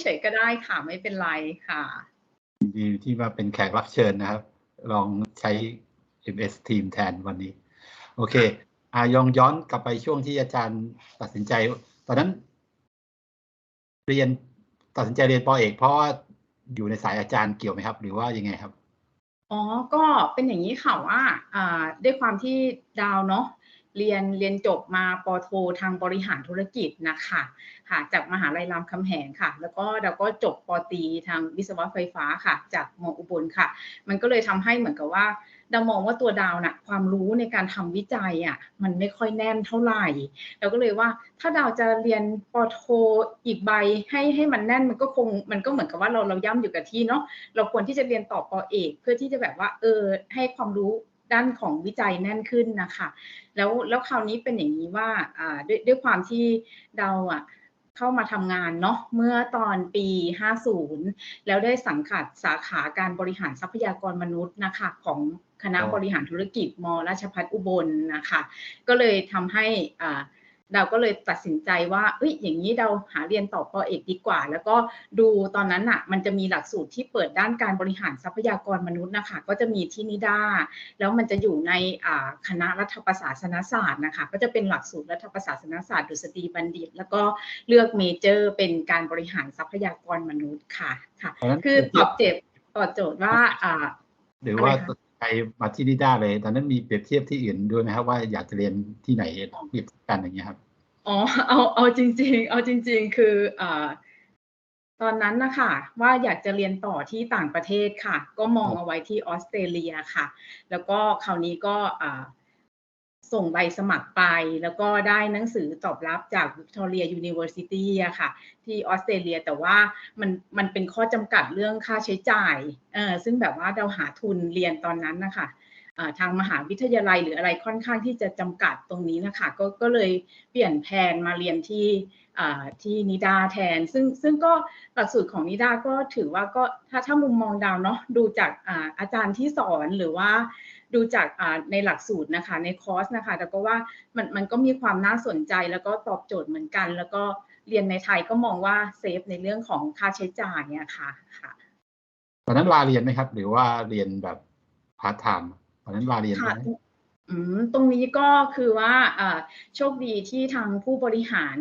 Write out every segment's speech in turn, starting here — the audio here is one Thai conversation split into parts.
เฉยๆก็ได้ค่ะ ไม่เป็นไรค่ะดีที่มาเป็นแขกรับเชิญนะครับ ลองใช้ MS Team แทนวันนี้ โอเคอายองย้อนกลับไปช่วงที่อาจารย์ตัดสินใจ ตอนนั้น เรียนตัดสินใจเรียนปอเอกเพราะว่าอยู่ในสายอาจารย์เกี่ยวไหมครับ หรือว่ายังไงครับอ๋อก็เป็นอย่างนี้ค่ะว่าอ่าด้วยความที่ดาวเนาะ เรียนเรียนจบมาปโททางบริหารธุรกิจนะคะค่ะจากมหาลัยรามคำแหงค่ะ แล้วก็ดาก็จบปตรีทางวิศวะไฟฟ้าค่ะ จากมอุบลค่ะ มันก็เลยทำให้เหมือนกับว่าดาวมองว่าตัวดาวน่ะความรู้ในการทำวิจัยอะมันไม่ค่อยแน่นเท่าไหร่เราก็เลยว่าถ้าดาวจะเรียนปโทอีกใบให้ให้มันแน่นมันก็คงมันก็เหมือนกับว่าเราเราย่ำอยู่กับที่เนาะเราควรที่จะเรียนต่อปอเอก เพื่อที่จะแบบว่าเออให้ความรู้ ด้านของวิจัยแน่นขึ้นนะคะ แล้วแล้วคราวนี้เป็นอย่างนี้ว่าอ่าด้วยด้วยความที่เราอะเข้ามาทำงานเนาะเมื่อตอนปี 50 แล้วได้สังกัดสาขาการบริหารทรัพยากรมนุษย์นะคะของคณะอ๋อบริหารธุรกิจมราชภัฏอุบลนะคะ ก็เลยทำให้อ่า เราก็เลยตัดสินใจว่าเอ้ยอย่างนี้เราหาเรียนต่อปอเอกดีกว่า แล้วก็ดูตอนนั้นอะมันจะมีหลักสูตรที่เปิดด้านการบริหารทรัพยากรมนุษย์นะคะก็จะมีที่นิด้าแล้วมันจะอยู่ในอ่าคณะรัฐประศาสนศาสตร์นะคะก็จะเป็นหลักสูตรรัฐประศาสนศาสตร์ดุษฎีบัณฑิต แล้วก็เลือกเมเจอร์เป็นการบริหารทรัพยากรมนุษย์ค่ะค่ะเพราะฉะนั้นคือตอบเจ็บตอบโจทย์ว่าอ่าหรือว่า อะไรคะตัดสินใจมาที่นิด้าเลยตอนนั้นมีเปรียบเทียบที่อื่นด้วยไหมครับว่าอยากจะเรียนที่ไหนเปรียบกันอย่างเงี้ยครับอ๋อเอาเอาจริง ๆ เอาจริง ๆ คืออ่าตอนนั้นนะคะว่าอยากจะเรียนต่อที่ต่างประเทศค่ะ ก็มองเอาไว้ที่ออสเตรเลียค่ะ แล้วก็คราวนี้ก็อ่า ส่งใบสมัครไป แล้วก็ได้หนังสือตอบรับจาก Victoria University อะค่ะ ที่ออสเตรเลียแต่ว่ามันมันเป็นข้อจำกัดเรื่องค่าใช้จ่ายเออซึ่งแบบว่าเราหาทุนเรียนตอนนั้นนะคะทางมหาวิทยาลัยหรืออะไรค่อนข้างที่จะจำกัดตรงนี้นะคะก็ก็เลยเปลี่ยนแผนมาเรียนที่ที่นิดาแทน ซึ่งซึ่งก็หลักสูตรของนิดาก็ถือว่าก็ถ้าถ้ามุมมองดาวเนาะดูจากอาจารย์ที่สอนหรือว่า ดูจากอ่าในหลักสูตรนะคะ ในคอร์สนะคะ แต่ก็ว่ามันมันก็มีความน่าสนใจแล้วก็ตอบโจทย์เหมือนกัน แล้วก็เรียนในไทยก็มองว่าเซฟในเรื่องของค่าใช้จ่ายเนี่ยค่ะค่ะตอนนั้นลาเรียนไหมครับ หรือว่าเรียนแบบพาร์ทไทม์ตอนนั้นลาเรียนไหมค่ะอืมตรงนี้ก็คือว่าเอ่อโชคดีที่ทางผู้บริหาร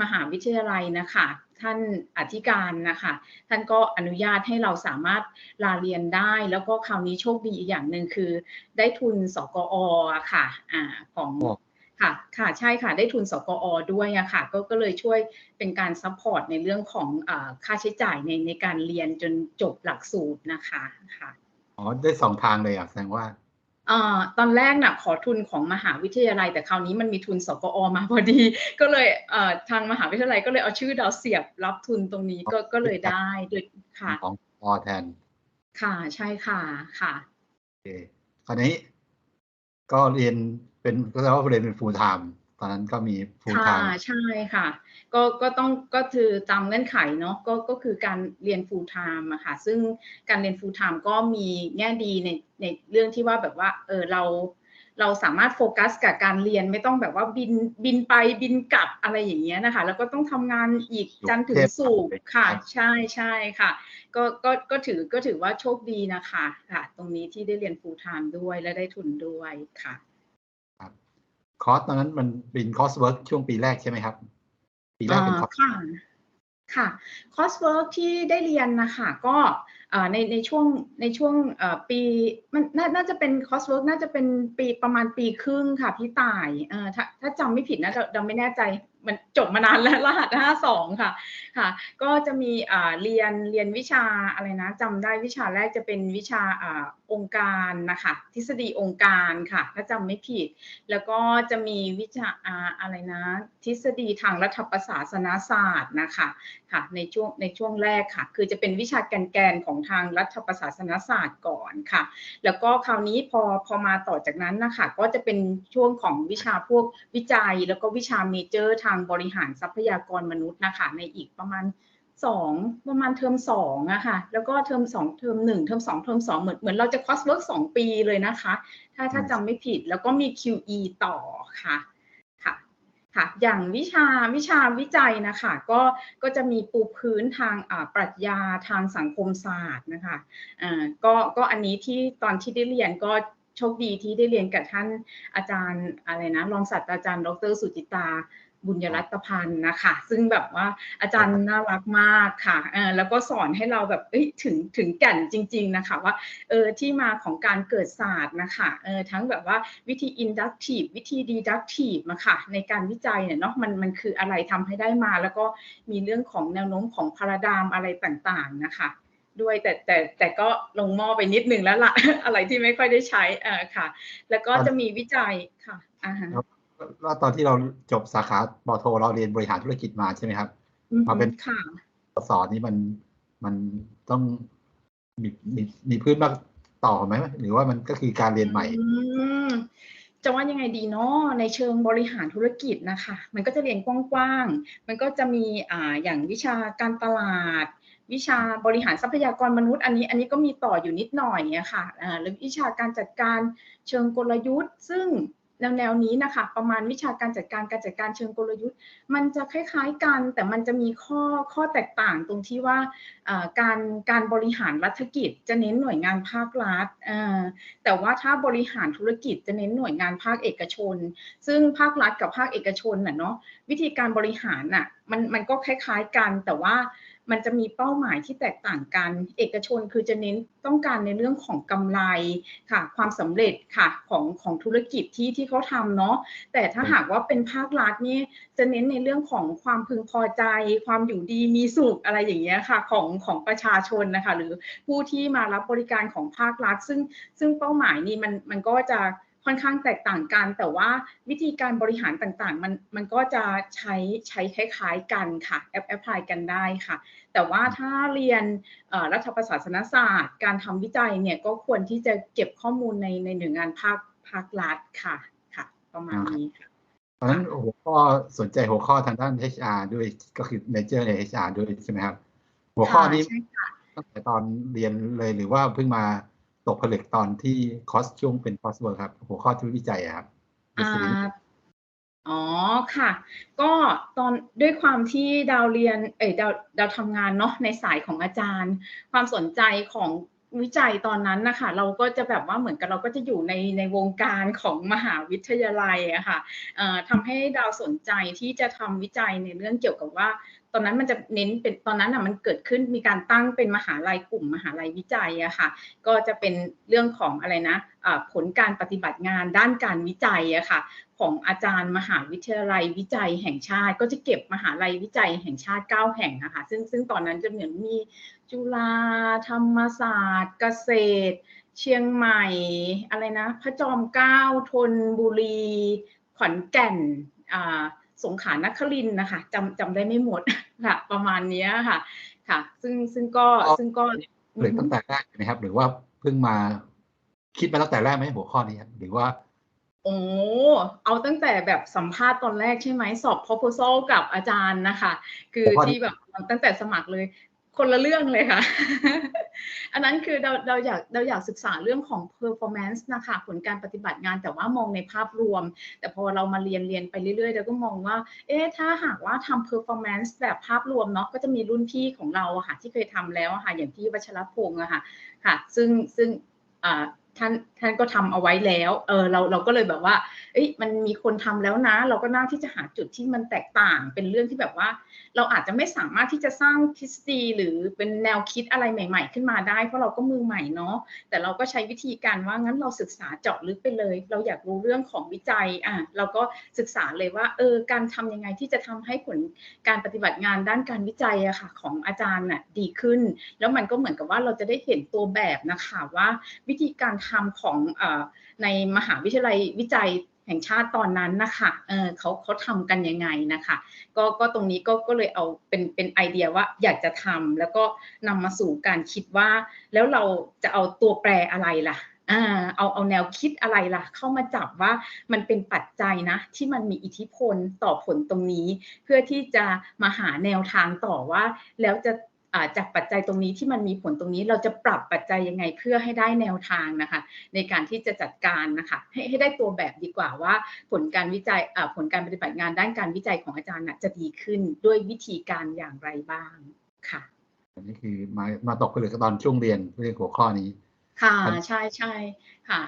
มหาวิทยาลัยนะคะ ท่านอธิการนะคะท่านก็อนุญาตให้เราสามารถลาเรียนได้ แล้วก็คราวนี้โชคดีอีกอย่างหนึ่งคือ ได้ทุนสกออะค่ะอ่าของอ๋อค่ะ ค่ะ ใช่ค่ะ ได้ทุนสกอด้วยอะค่ะ ก็ก็เลยช่วยเป็นการซัพพอร์ตในเรื่องของอาค่าใช้จ่ายในในการเรียนจนจบหลักสูตรนะคะ ค่ะ อ๋อ ได้สองทางเลยอะแสดงว่า อ่าตอนแรกน่ะขอทุนของมหาวิทยาลัย แต่คราวนี้มันมีทุนสกอมาพอดี ก็เลยเอ่อทางมหาวิทยาลัยก็เลยเอาชื่อดาวเสียบรับทุนตรงนี้ก็ก็เลยได้โดยค่ะของพอแทน ค่ะใช่ค่ะค่ะโอเคคราวนี้ก็เรียนเป็นก็แปลว่าเรียนเป็น full time ตอนนั้นก็มี full ค่ะ time ใช่ค่ะ ก็ก็ต้องก็คือตามเงื่อนไขเนาะก็ก็คือการเรียน full time อะค่ะ ซึ่งการเรียน full time ก็มีแง่ดีในในเรื่องที่ว่าแบบว่าเออเราเราสามารถโฟกัสกับการเรียนไม่ต้องแบบว่าบินบินไปบินกลับอะไรอย่างเงี้ยนะคะ แล้วก็ต้องทำงานอีกจันทร์ถึงศุกร์ค่ะ ใช่ใช่ค่ะ ก็ก็ก็ถือก็ถือว่าโชคดีนะคะ ค่ะ ตรงนี้ที่ได้เรียน full time ด้วยและได้ทุนด้วยค่ะครับ คอร์สตอนนั้นมันเป็นคอร์สเวิร์กช่วงปีแรกใช่ไหมครับ ปีแรกเป็นคอร์สค่ะค่ะคอร์สเวิร์กที่ได้เรียนนะคะก็อ่าในในช่วงในช่วงเอ่อปีมันนาน่าจะเป็นคอร์สเวิร์กน่าจะเป็นปีประมาณปีครึ่งค่ะพี่ต่ายเอ่อถ้าถ้าจำไม่ผิดนะเราเราไม่แน่ใจ มันจบมานานแล้วรหัสห้าสองค่ะค่ะ ก็จะมีเรียนเรียนวิชาอะไรนะจำได้วิชาแรกจะเป็นวิชาอองค์การนะคะทฤษฎีองค์การค่ะถ้าจำไม่ผิด แล้วก็จะมีวิชาอะไรนะ ทฤษฎีทางรัฐประศาสนศาสตร์นะคะค่ะในช่วงในช่วงแรกค่ะ คือจะเป็นวิชาแกนๆของทางรัฐประศาสนศาสตร์ก่อนค่ะ แล้วก็คราวนี้พอพอมาต่อจากนั้นนะคะก็จะเป็นช่วงของวิชาพวกวิจัยแล้วก็วิชาเมเจอร์ทางบริหารทรัพยากรมนุษย์นะคะในอีกประมาณสองประมาณเทอมสองอะค่ะแล้วก็เทอมสองเทอมหนึ่งเทอมสองเทอมสองเหมือนเหมือนเราจะคอร์สเวิร์กสองปีเลยนะคะ ถ้าถ้าจำไม่ผิดแล้วก็มี QE ต่อค่ะค่ะค่ะ อย่างวิชาวิชาวิจัยนะคะก็ก็จะมีปูพื้นทางอ่าปรัชญาทางสังคมศาสตร์นะคะอ่าก็ก็อันนี้ที่ตอนที่ได้เรียนก็โชคดีที่ได้เรียนกับท่านอาจารย์อะไรนะรองศาสตราจารย์ ดรสุจิตา บุญยรัตพันธ์นะคะ ซึ่งแบบว่าอาจารย์น่ารักมากค่ะเออแล้วก็สอนให้เราแบบเอ้ยถึงถึงแก่นจริง ๆนะคะว่าเออที่มาของการเกิดศาสตร์นะคะเออทั้งแบบว่าวิธี inductive วิธี deductive มาค่ะ ในการวิจัยเนี่ยเนาะมันมันคืออะไรทำให้ได้มา แล้วก็มีเรื่องของแนวโน้มของพาราดามอะไรต่างๆนะคะด้วยแต่แต่แต่ก็ลงหม้อไปนิดนึงแล้วละอะไรที่ไม่ค่อยได้ใช้เออค่ะ แล้วก็จะมีวิจัยค่ะอ่าฮะ แล้วตอนที่เราจบสาขาปอโท เราเรียนบริหารธุรกิจมาใช่ไหมครับอืมมาเป็นค่ะสอนนี่มันมันต้องมีมีมีพื้นมากต่อไหมหรือว่ามันก็คือการเรียนใหม่อืมจะว่ายังไงดีเนาะในเชิงบริหารธุรกิจนะคะ มันก็จะเรียนกว้างๆ มันก็จะมีอ่าอย่างวิชาการตลาด วิชาบริหารทรัพยากรมนุษย์ อันนี้อันนี้ก็มีต่ออยู่นิดหน่อยอะค่ะอ่าหรือวิชาการจัดการเชิงกลยุทธ์ ซึ่ง แนวแนวนี้นะคะ ประมาณวิชาการจัดการการจัดการเชิงกลยุทธ์ มันจะคล้ายๆกัน แต่มันจะมีข้อข้อแตกต่างตรงที่ว่าการการบริหารรัฐกิจ จะเน้นหน่วยงานภาครัฐแต่ว่าถ้าบริหารธุรกิจจะเน้นหน่วยงานภาคเอกชน ซึ่งภาครัฐกับภาคเอกชนน่ะเนาะวิธีการบริหารน่ะมันมันก็คล้ายๆกันแต่ว่า มันจะมีเป้าหมายที่แตกต่างกัน เอกชนคือจะเน้นต้องการในเรื่องของกำไรค่ะ ความสำเร็จค่ะของของธุรกิจที่ที่เขาทำเนาะแต่ถ้าหากว่าเป็นภาครัฐนี่จะเน้นในเรื่องของความพึงพอใจ ความอยู่ดีมีสุขอะไรอย่างเงี้ยค่ะของของประชาชนนะคะ หรือผู้ที่มารับบริการของภาครัฐ ซึ่งซึ่งเป้าหมายนี้มันมันก็จะ ค่อนข้างแตกต่างกัน แต่ว่าวิธีการบริหารต่างๆ มันมันก็จะใช้ใช้คล้ายๆกันค่ะแอปแอปพลายกันได้ค่ะ แต่ว่าถ้าเรียนเอ่อรัฐประศาสนศาสตร์ การทำวิจัยเนี่ยก็ควรที่จะเก็บข้อมูลในในหน่วยงานภาคภาครัฐค่ะค่ะ ประมาณนี้ค่ะเพราะฉะนั้นหัวข้อสนใจหัวข้อทางด้าน HR ด้วยก็คือ major ใน HR ด้วยใช่ไหมครับ หัวข้อนี้ใช่ค่ะตั้งแต่ตอนเรียนเลยหรือว่าเพิ่งมา ตกผลึกตอนที่คอสช่วงเป็นคอสเวิร์ครับ หัวข้อที่วิจัยครับอ๋อค่ะ ก็ตอนด้วยความที่ดาวเรียน เอ้ยดาวดาวทำงานเนาะในสายของอาจารย์ ความสนใจของวิจัยตอนนั้นนะคะเราก็จะแบบว่าเหมือนกับเราก็จะอยู่ในในวงการของมหาวิทยาลัยอะค่ะเอ่อทำให้ดาวสนใจที่จะทำวิจัยในเรื่องเกี่ยวกับว่าตอนนั้นมันจะเน้นเป็นตอนนั้นอะมันเกิดขึ้นมีการตั้งเป็นมหาลัยกลุ่มมหาลัยวิจัยอะค่ะ ก็จะเป็นเรื่องของอะไรนะอ่าผลการปฏิบัติงานด้านการวิจัยอะค่ะ ของอาจารย์มหาวิทยาลัยวิจัยแห่งชาติ ก็จะเก็บมหาลัยวิจัยแห่งชาติ 9 แห่งนะคะซึ่งซึ่งตอนนั้นจะเหมือนมีจุฬาธรรมศาสตร์ เกษตร เชียงใหม่อะไรนะ พระจอมเกล้าธนบุรี ขอนแก่นอ่า สงขลานครินทร์นะคะจำจำได้ไม่หมดค่ะ ประมาณเนี้ยค่ะค่ะ ซึ่งซึ่งก็ซึ่งก็หรือตั้งแต่แรกนะครับ หรือว่าเพิ่งมาคิดมาตั้งแต่แรกไหมหัวข้อนี้ครับหรือว่าโอ้เอาตั้งแต่แบบสัมภาษณ์ตอนแรกใช่ไหมสอบ proposal กับอาจารย์นะคะ คือผมว่าที่แบบตั้งแต่สมัครเลย คนละเรื่องเลยค่ะ อันนั้นคือเราเราอยากเราอยากศึกษาเรื่องของ performance นะคะผลการปฏิบัติงานแต่ว่ามองในภาพรวม แต่พอเรามาเรียนเรียนไปเรื่อยๆเราก็มองว่า เอ๊ะถ้าหากว่าทำ performance แบบภาพรวมเนาะก็จะมีรุ่นพี่ของเราค่ะที่เคยทำแล้วค่ะอย่างที่วัชรพงศ์อะค่ะค่ะ ซึ่งซึ่งอ่า ท่านท่านก็ทำเอาไว้แล้ว เออเราเราก็เลยแบบว่า เอ้ยมันมีคนทำแล้วนะ เราก็น่าที่จะหาจุดที่มันแตกต่าง เป็นเรื่องที่แบบว่า เราอาจจะไม่สามารถที่จะสร้างทฤษฎีหรือเป็นแนวคิดอะไรใหม่ ๆ ขึ้นมาได้ เพราะเราก็มือใหม่เนาะ แต่เราก็ใช้วิธีการว่างั้นเราศึกษาเจาะลึกไปเลย เราอยากรู้เรื่องของวิจัย อะเราก็ศึกษาเลยว่า เออ การทำยังไงที่จะทำให้ผลการปฏิบัติงานด้านการวิจัยอะค่ะ ของอาจารย์น่ะดีขึ้น แล้วมันก็เหมือนกับว่าเราจะได้เห็นตัวแบบนะคะว่าวิธีการทำของเอ่อในมหาวิทยาลัยวิจัยแห่งชาติตอนนั้นนะคะเออเขาเขาทำกันยังไงนะคะ ก็ก็ตรงนี้ก็ก็เลยเอาเป็นเป็นไอเดียว่าอยากจะทำแล้วก็นำมาสู่การคิดว่า แล้วเราจะเอาตัวแปรอะไรล่ะเอาเอาแนวคิดอะไรล่ะ เข้ามาจับว่ามันเป็นปัจจัยนะ ที่มันมีอิทธิพลต่อผลตรงนี้ เพื่อที่จะมาหาแนวทางต่อว่า แล้วจะ จากปัจจัยตรงนี้ที่มันมีผลตรงนี้เราจะปรับปัจจัยยังไงเพื่อให้ได้แนวทางนะคะ ในการที่จะจัดการนะคะให้ให้ได้ตัวแบบดีกว่าว่า ผลการวิจัยอ่าผลการปฏิบัติงานด้านการวิจัยของอาจารย์น่ะจะดีขึ้นด้วยวิธีการอย่างไรบ้างค่ะอันนี้คือมามาตกผลึกตอนช่วงเรียนเรื่องหัวข้อนี้ ค่ะครับใช่ใช่ค่ะ